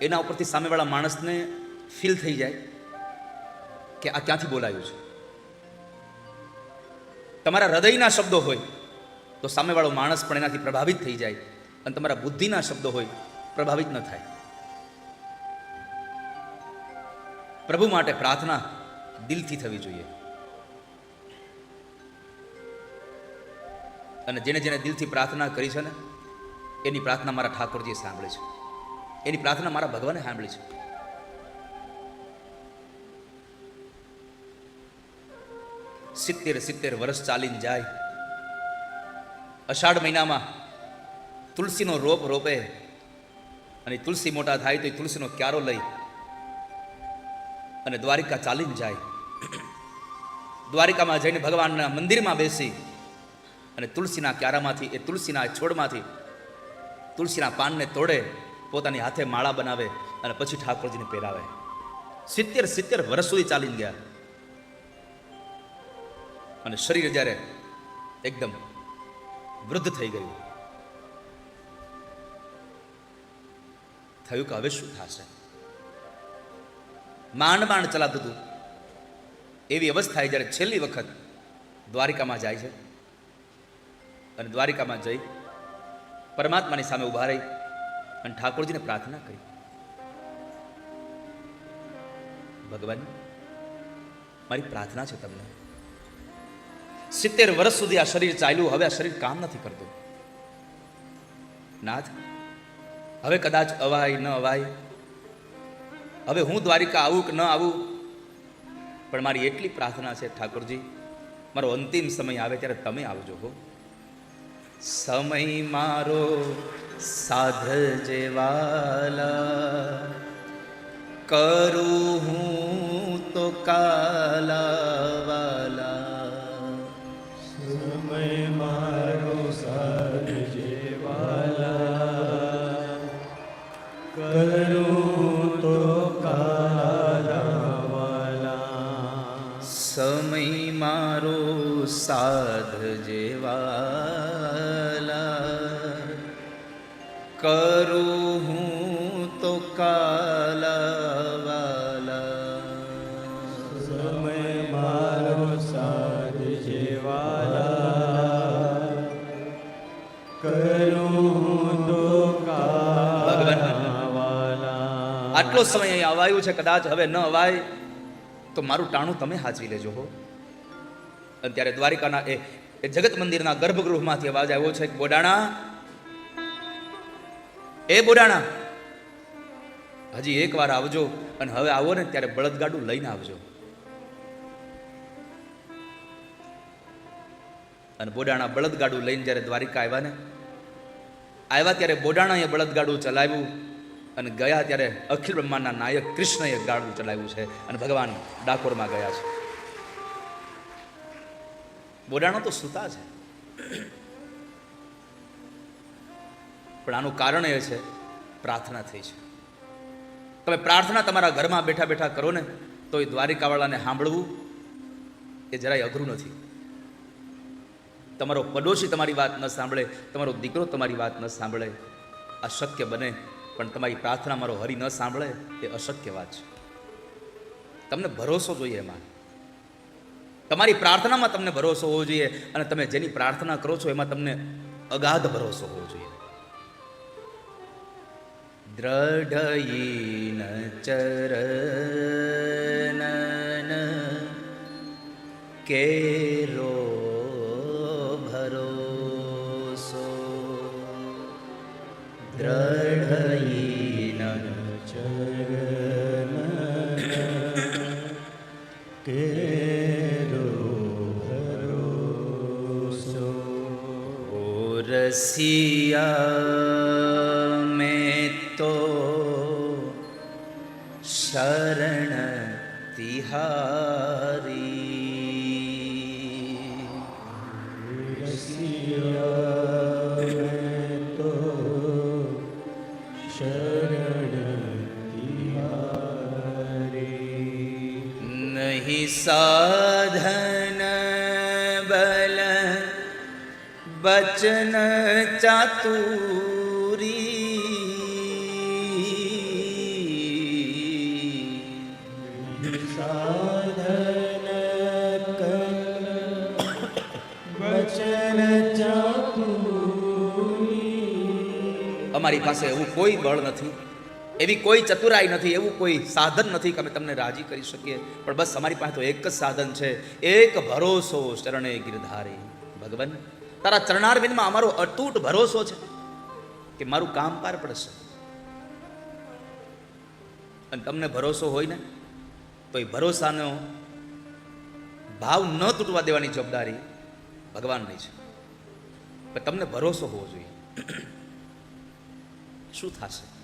એના ઉપરથી સામેવાળા માણસને ફીલ થઈ જાય કે આ ક્યાંથી બોલાયું છે. તમારા હૃદયના શબ્દો હોય તો સામેવાળો માણસ પણ એનાથી પ્રભાવિત થઈ જાય અને તમારા બુદ્ધિના શબ્દો હોય પ્રભાવિત ન થાય. પ્રભુ માટે પ્રાર્થના દિલથી થવી જોઈએ. અને જેને જેને દિલથી પ્રાર્થના કરી છે ને, એની પ્રાર્થના મારા ઠાકોરજીએ સાંભળે છે. એની પ્રાર્થના મારા ભગવાને સાંભળી છે. સિત્તેર સિત્તેર વર્ષ ચાલીને જાય. અષાઢ મહિનામાં તુલસીનો રોપ રોપે અને તુલસી મોટા થાય તો એ તુલસીનો ક્યારો લઈ અને દ્વારિકા ચાલીને જાય. દ્વારિકામાં જઈને ભગવાનના મંદિરમાં બેસી અને તુલસીના ક્યારામાંથી એ તુલસીના છોડમાંથી તુલસીના પાનને તોડે પોતાની હાથે માળા બનાવે અને પછી ઠાકોરજીને પહેરાવે. સિત્તેર સિત્તેર વર્ષ સુધી ચાલીને ગયા. અને શરીર જ્યારે એકદમ વૃદ્ધ થઈ ગયું. થયું કે હવે શું થશે? માંડ માંડ ચલાતું હતું. એવી અવસ્થાએ જ્યારે છેલ્લી વખત દ્વારિકામાં જાય છે. અને દ્વારિકામાં જઈ પરમાત્માની સામે ઊભા રહી. અને ઠાકોરજીને પ્રાર્થના કરી. ભગવાન, મારી પ્રાર્થના છે તમને. સિત્તેર વર્ષ સુધી આ શરીર ચાલ્યું, હવે આ શરીર કામ નથી કરતું. નાથ, હવે કદાચ અવાય ન અવાય. હવે હું દ્વારિકા આવું કે ન આવું? પણ મારી એટલી પ્રાર્થના છે ઠાકોરજી, મારો અંતિમ સમય આવે ત્યારે તમે આવજો હો. સમય મારો સાધ જેવાલા કરું હું તો કાલાવાલા સમય મારો સાધ જેવાલા કરું તો કાલાવાલા સમય મારો સાધ જેવાલા કરું હું તો કાલાવાલા સમય મારો સાથ જેવાલા કરું તો કાલાવાલા આટલો સમય અહીં અવાયું છે કદાચ હવે ન અવાય તો મારું ટાણું તમે હાચવી લેજો હો. અને ત્યારે દ્વારિકાના એ જગત મંદિરના ગર્ભગૃહમાંથી અવાજ આવ્યો છે બોડાણા એ બોડાણા, હજી એક વાર આવજો અને હવે આવો ને ત્યારે બળદગાડું લઈને આવજો. અને બોડાણા બળદગાડું લઈને જ્યારે દ્વારિકા આવ્યા ને, આવ્યા ત્યારે બોડાણાએ બળદગાડું ચલાવ્યું અને ગયા ત્યારે અખિલ બ્રહ્માંડના નાયક કૃષ્ણએ ગાડું ચલાવ્યું છે અને ભગવાન ડાકોરમાં ગયા છે. બોડાણો તો સૂતા છે. પણ આનું કારણ એ છે, પ્રાર્થના થઈ છે. તમે પ્રાર્થના તમારા ઘરમાં બેઠા બેઠા કરો ને, તો એ દ્વારિકાવાળાને સાંભળવું એ જરાય અઘરું નથી. તમારો પડોશી તમારી વાત ન સાંભળે, તમારો દીકરો તમારી વાત ન સાંભળે, અશક્ય બને, પણ તમારી પ્રાર્થના મારો હરી ન સાંભળે, એ અશક્ય વાત છે. તમને ભરોસો જોઈએ એમાં. તમારી પ્રાર્થનામાં તમને ભરોસો હોવો જોઈએ, અને તમે જેની પ્રાર્થના કરો છો એમાં તમને અગાધ ભરોસો હોવો જોઈએ. દ્રઢયીન ચરનન કેરો ભરોસો. દ્રઢયીન કેરો ભરોસો. રસિયા શરણ તિહારી તો શરણ નહીં સાધન બલ બચન ચાતુરી અમારી પાસે એવું કોઈ બળ નથી, એવી કોઈ ચતુરાઈ નથી, એવું કોઈ સાધન નથી કે અમે તમને રાજી કરી શકીએ. પણ બસ અમારી પાસે તો એક જ સાધન છે, એક ભરોસો શરણે ગિરધારી. ભગવાન, તારા ચરણારવિંદમાં અમારો અતૂટ ભરોસો છે કે મારું કામ પાર પડશે. અને તમને ભરોસો હોય ને એ ભરોસાનો ભાવ ન તૂટવા દેવાની જવાબદારી ભગવાનની છે. પણ તમને ભરોસો હોવો જોઈએ. શું થશે?